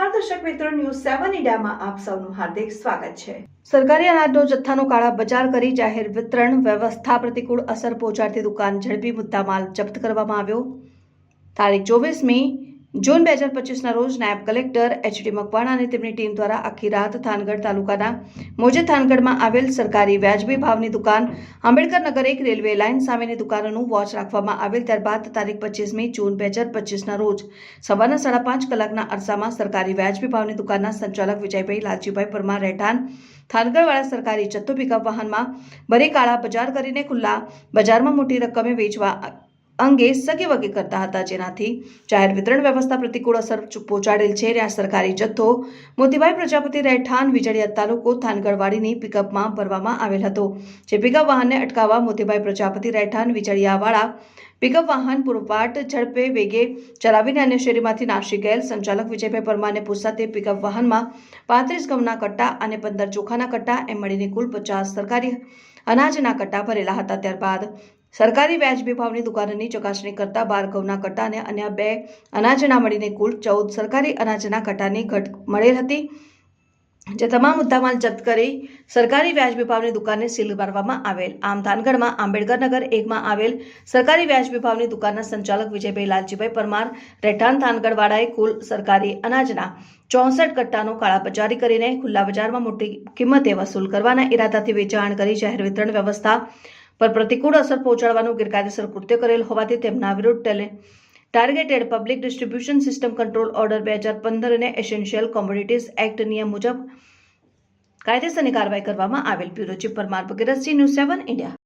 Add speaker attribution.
Speaker 1: નમસ્કાર, દર્શક મિત્રો ન્યૂઝ સેવન ઇન્ડિયામાં આપ સૌનું હાર્દિક સ્વાગત છે. સરકારી અનાજનો જથ્થાનો કાળા બજાર કરી જાહેર વિતરણ વ્યવસ્થા પ્રતિકૂળ અસર પહોંચાડતી દુકાન ઝડપી મુદ્દા માલ જપ્ત કરવામાં આવ્યો. તારીખ ચોવીસમી જૂન બે હજાર પચીસના રોજ નાયબ કલેક્ટર એચડી મકવાણા અને તેમની ટીમ દ્વારા આખી રાત થાનગઢ તાલુકાના મોજે થાનગઢમાં આવેલ સરકારી વ્યાજબી ભાવની દુકાન આંબેડકર નગર એક રેલવે લાઇન સામેની દુકાનોનું વોચ રાખવામાં આવેલ ત્યારબાદ તારીખ પચીસમી જૂન બે હજાર પચીસના રોજ સવારના સાડા પાંચ કલાકના અરસામાં સરકારી વ્યાજબી ભાવની દુકાનના સંચાલક વિજયભાઈ લાલજીભાઈ પરમાર રહેઠાણ થાનગઢવાળા સરકારી જથ્થો પિકઅપ વાહનમાં ભરી કાળા બજાર કરીને ખુલ્લા બજારમાં મોટી રકમે વેચવા અંગે સગે વગે કરતા હતા જેનાથી જાહેર વિતરણ વ્યવસ્થા પ્રતિકૂળ અસર પહોંચાડેલ છે. ત્યાં સરકારી જથ્થો મોતીભાઈ પ્રજાપતિ રહેઠાણ વીજળિયા તાલુકો થાનગઢવાડીની પિકઅપમાં ભરવામાં આવેલ હતો. જે પિકઅપ વાહનને અટકાવવા મોતીભાઈ પ્રજાપતિ રહેઠાણ વીજળિયાવાળા પિકઅપ વાહન પૂરપાટ ઝડપે વેગે ચલાવીને અન્ય શેરીમાંથી નાસી ગયેલ સંચાલક વિજયભાઈ પરમારને પૂછતા તે પિકઅપ વાહનમાં પાંત્રીસ ઘઉંના કટ્ટા અને પંદર ચોખાના કટ્ટા એમ મળીને કુલ પચાસ સરકારી અનાજના કટ્ટા ભરેલા હતા. ત્યારબાદ સરકારી વ્યાજબી ભાવની દુકાનોની ચકાસણી કરતા બાર ઘઉંના કટ્ટા અને અન્ય બે અનાજના મળીને કુલ ચૌદ સરકારી અનાજના કટ્ટાની ઘટ મળેલ હતી, જે તમામ મુદ્દામાલ જપ્ત કરી સરકારી વ્યાજબી ભાવની દુકાનને સીલ મારવામાં આવેલ. આમ થાનગઢમાં આંબેડકર નગર એકમાં આવેલ સરકારી વ્યાજબી ભાવની દુકાનના સંચાલક વિજયભાઈ લાલજીભાઈ પરમાર, રહેઠાણ ધાનગઢવાળાએ કુલ સરકારી અનાજના ચોસઠ કટ્ટાનો કાળાબજારી કરીને ખુલ્લા બજારમાં મોટી કિંમતે વસૂલ કરવાના ઈરાદાથી વેચાણ કરી જાહેર વિતરણ વ્યવસ્થા પર પ્રતિકૂળ અસર પહોંચાડવાનું ગેરકાયદેસર કૃત્ય કરેલ હોવાથી તેમના વિરુદ્ધ ટેલે targeted public distribution system control order બે હજાર પંદર અને એસેન્શિયલ કોમોડિટીઝ એક્ટ નિયમ મુજબ કાયદેસરની કાર્યવાહી કરવામાં આવેલ બ્યુરો ચીફ પરમાર વગેરે સી ન્યૂઝ સેવન ઇન્ડિયા.